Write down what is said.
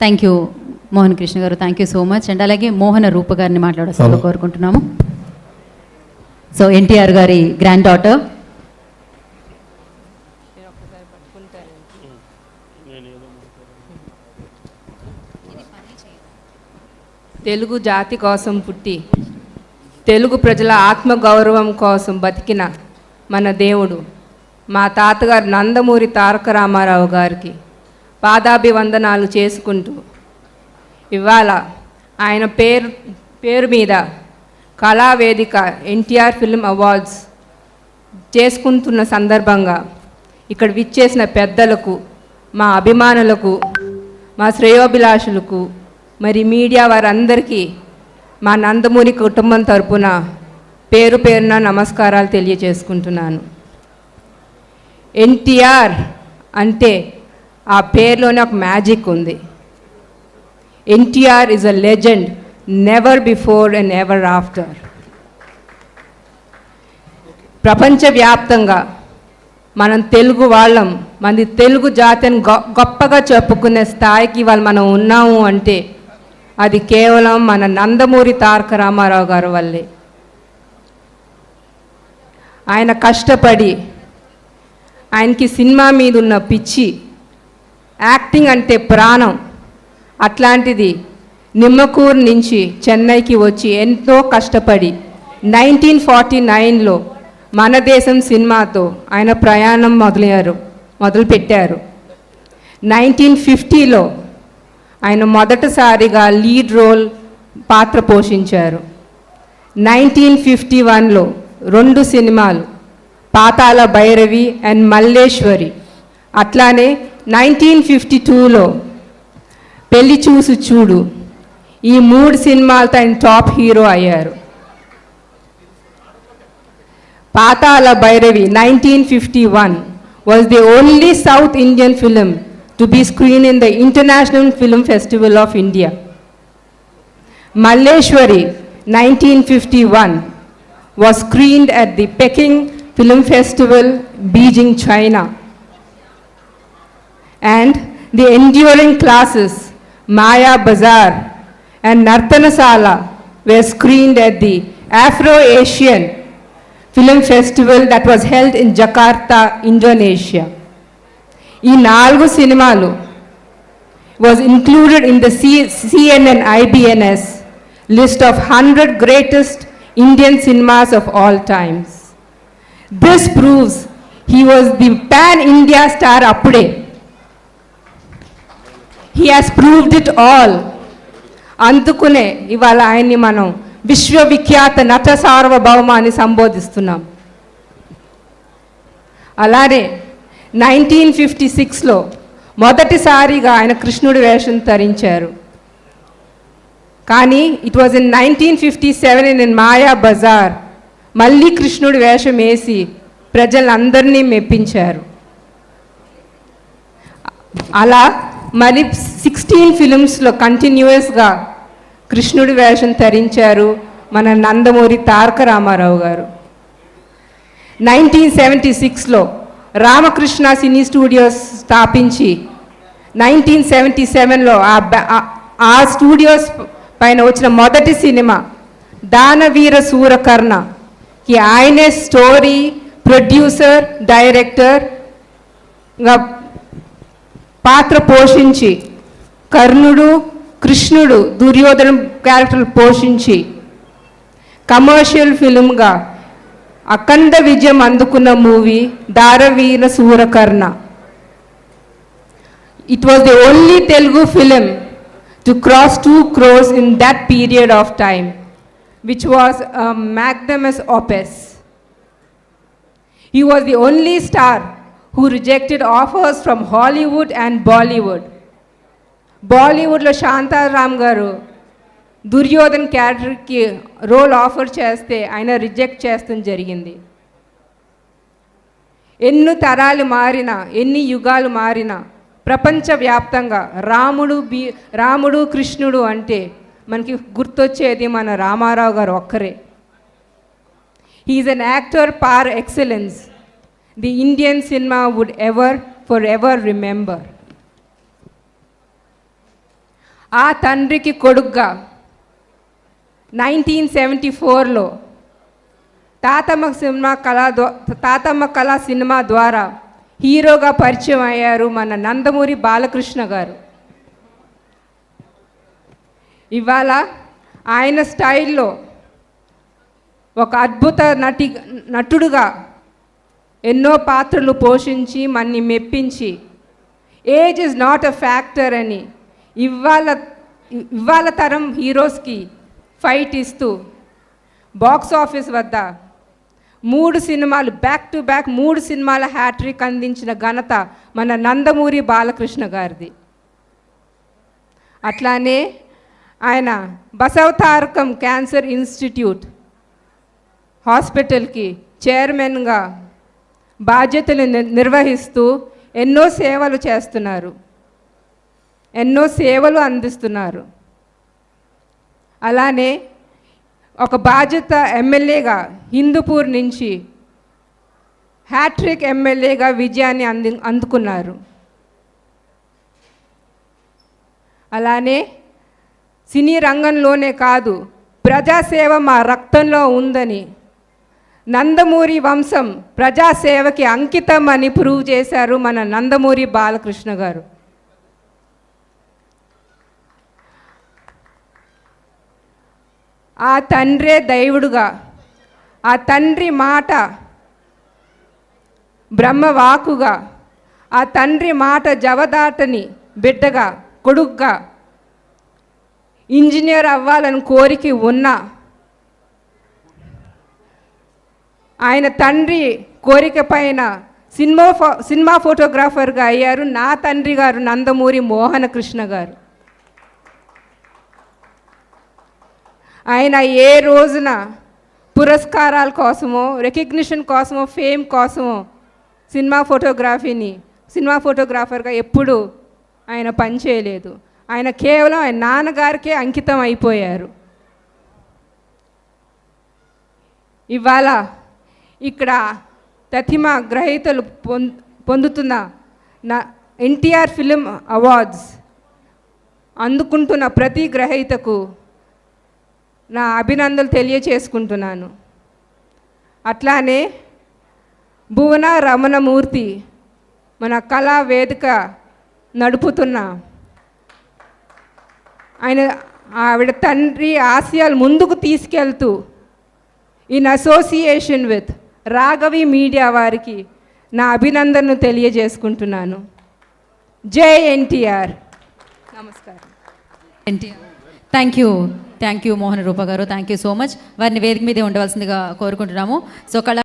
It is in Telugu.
Thank you Mohan Krishna garu. Thank you so much and అలాగే మోహన రూప గారిని మాట్లాడాల్సిందిగా. కోరుకుంటున్నాము. సో ఎన్టీఆర్ గారి గ్రాండ్ డాటర్ తెలుగు జాతి కోసం పుట్టి తెలుగు ప్రజల ఆత్మగౌరవం కోసం బతికిన మన దేవుడు మా తాతగారు నందమూరి తారక రామారావు గారికి పాదాభివందనాలు చేసుకుంటూ ఇవాళ ఆయన పేరు పేరు మీద కళావేదిక ఎన్టీఆర్ ఫిల్మ్ అవార్డ్స్ చేసుకుంటున్న సందర్భంగా ఇక్కడ విచ్చేసిన పెద్దలకు మా అభిమానులకు మా శ్రేయోభిలాషులకు మరి మీడియా వారందరికీ మా నందమూరి కుటుంబం తరపున పేరు పేరున నమస్కారాలు తెలియజేసుకుంటున్నాను. ఎన్టీఆర్ అంటే ఆ పేరులోనే ఒక మ్యాజిక్ ఉంది. NTR is a legend never before and ever after. ప్రపంచవ్యాప్తంగా మనం తెలుగు వాళ్ళం మంది తెలుగు జాతిని గొప్పగా చెప్పుకునే స్థాయికి వాళ్ళు మనం ఉన్నాము అంటే అది కేవలం మన నందమూరి తారక రామారావు గారు వల్లే. ఆయన కష్టపడి ఆయనకి సినిమా మీద ఉన్న పిచ్చి యాక్టింగ్ అంటే ప్రాణం. అట్లాంటిది నిమ్మకూరు నుంచి చెన్నైకి వచ్చి ఎంతో కష్టపడి నైన్టీన్ ఫార్టీ నైన్లో మన దేశం సినిమాతో ఆయన ప్రయాణం మొదలయ్యారు మొదలుపెట్టారు. నైన్టీన్ ఫిఫ్టీలో ఆయన మొదటిసారిగా లీడ్ రోల్ పాత్ర పోషించారు. నైన్టీన్ ఫిఫ్టీ వన్లో రెండు సినిమాలు పాతాల భైరవి అండ్ మల్లేశ్వరి. అట్లానే నైన్టీన్ ఫిఫ్టీ టూలో పెళ్ళి చూసి చూడు ఈ మూడు సినిమాలతో ఆయన టాప్ హీరో అయ్యారు. Pathala Bhairavi nineteen fifty one was the only south Indian film to be screen in the international film festival of India Malleswari nineteen fifty one was screened at the Peking film festival Beijing China And the enduring classes Maya Bazaar and Nartanasala were screened at the Afro-Asian Film Festival that was held in Jakarta, Indonesia. ఈ నాలుగు సినిమాలు was included in the C- CNN IBNS list of 100 greatest Indian cinemas of all times. This proves he was the pan India star He has proved it all అందుకునే ఇవాళ ఆయన్ని మనం విశ్వవిఖ్యాత నట సార్వభౌమ అని సంబోధిస్తున్నాం. అలానే నైన్టీన్ ఫిఫ్టీ సిక్స్లో మొదటిసారిగా ఆయన కృష్ణుడి వేషం ధరించారు. కానీ it was in nineteen fifty seven in Maya Bazaar. మళ్ళీ కృష్ణుడి వేషం వేసి ప్రజలందరినీ మెప్పించారు. అలా మరి సిక్స్టీన్ ఫిలిమ్స్లో కంటిన్యూస్గా కృష్ణుడి వేషం ధరించారు మన నందమూరి తారక రామారావు గారు. నైన్టీన్ సెవెంటీ సిక్స్లో రామకృష్ణ సినీ స్టూడియోస్ స్థాపించి నైన్టీన్ సెవెంటీ సెవెన్లో ఆ ఆ- స్టూడియోస్ పైన వచ్చిన మొదటి సినిమా దానవీర సూరకర్ణకి ఆయనే స్టోరీ ప్రొడ్యూసర్ డైరెక్టర్ పాత్ర పోషించి కర్ణుడు కృష్ణుడు దుర్యోధన క్యారెక్టర్ పోషించి కమర్షియల్ ఫిల్మ్గా అఖండ విజయం అందుకున్న movie Daanaveera Soorakarna it was the only Telugu film to cross two crores in that period of time which was magnum opus He was the only star who rejected offers from Hollywood and Bollywood. బాలీవుడ్లో శాంతారాం గారు దుర్యోధన్ క్యారెక్టర్కి రోల్ ఆఫర్ చేస్తే ఆయన రిజెక్ట్ చేస్తాం జరిగింది ఎన్ని తరాలు మారినా ఎన్ని యుగాలు మారినా ప్రపంచవ్యాప్తంగా రాముడు బీ రాముడు కృష్ణుడు అంటే మనకి గుర్తొచ్చేది మన రామారావు గారు ఒక్కరే he is an actor par excellence. The Indian cinema would ever, forever remember. ఆ తండ్రికి కొడుగ్గా నైన్టీన్ సెవెంటీ ఫోర్లో తాతమ్మ సినిమా కళా తాతమ్మ కళా సినిమా ద్వారా హీరోగా పరిచయం అయ్యారు మన నందమూరి బాలకృష్ణ గారు ఇవాళ ఆయన స్టైల్లో ఒక అద్భుత నటి నటుడుగా ఎన్నో పాత్రలు పోషించి మన్ని మెప్పించి. Age is not a factor అని ఇవాళ ఇవాళ తరం హీరోస్కి ఫైట్ ఇస్తూ. బాక్స్ ఆఫీస్ వద్ద మూడు సినిమాలు బ్యాక్ టు బ్యాక్ మూడు సినిమాల హ్యాట్రిక్ అందించిన ఘనత మన నందమూరి బాలకృష్ణ గారిది. అట్లానే ఆయన బసవతారకం క్యాన్సర్ ఇన్స్టిట్యూట్ హాస్పిటల్కి చైర్మన్గా బాధ్యతలు ని- నిర్వహిస్తూ ఎన్నో సేవలు చేస్తున్నారు. ఎన్నో సేవలు అందిస్తున్నారు. అలానే ఒక బాధ్యత ఎమ్మెల్యేగా హిందూపూర్ నుంచి హ్యాట్రిక్ ఎమ్మెల్యేగా విజయాన్ని అంది అందుకున్నారు. అలానే సినీ రంగంలోనే కాదు ప్రజాసేవ మా రక్తంలో ఉందని నందమూరి వంశం ప్రజాసేవకి అంకితం అని ప్రూవ్ చేశారు మన నందమూరి బాలకృష్ణ గారు. ఆ తండ్రే దైవుడుగా ఆ తండ్రి మాట బ్రహ్మవాకుగా ఆ తండ్రి మాట జవదాటని బిడ్డగా కొడుగ్గా ఇంజనీర్ అవ్వాలని కోరిక ఉన్నా ఆయన తండ్రి కోరిక పైన సినిమా ఫో సినిమా ఫోటోగ్రాఫర్గా అయ్యారు నా తండ్రి గారు నందమూరి మోహన కృష్ణ గారు. ఆయన ఏ రోజున పురస్కారాల కోసమో రికగ్నిషన్ కోసమో ఫేమ్ కోసమో సినిమా ఫోటోగ్రఫీని సినిమా ఫోటోగ్రాఫర్గా ఎప్పుడూ ఆయన పనిచేయలేదు ఆయన కేవలం ఆయన నాన్నగారికే అంకితం అయిపోయారు. ఇవాళ ఇక్కడ ప్రతిమ గ్రహీతలు పొందుతున్న నా ఎన్టీఆర్ ఫిలిం అవార్డ్స్ అందుకుంటున్న ప్రతి గ్రహీతకు నా అభినందనలు తెలియచేసుకుంటున్నాను. అట్లానే భువన రమణమూర్తి మన కళా వేదిక నడుపుతున్న ఆయన ఆవిడ తండ్రి ఆశయాలు ముందుకు తీసుకెళ్తూ in association with Raghavi media వారికి నా అభినందనను తెలియజేసుకుంటున్నాను. జై ఎన్టీఆర్. నమస్కారం. Thank you thank you Mohan Rupa garu. Thank you so much వారిని వేదిక మీదే ఉండవలసిందిగా కోరుకుంటున్నాము. సో కళ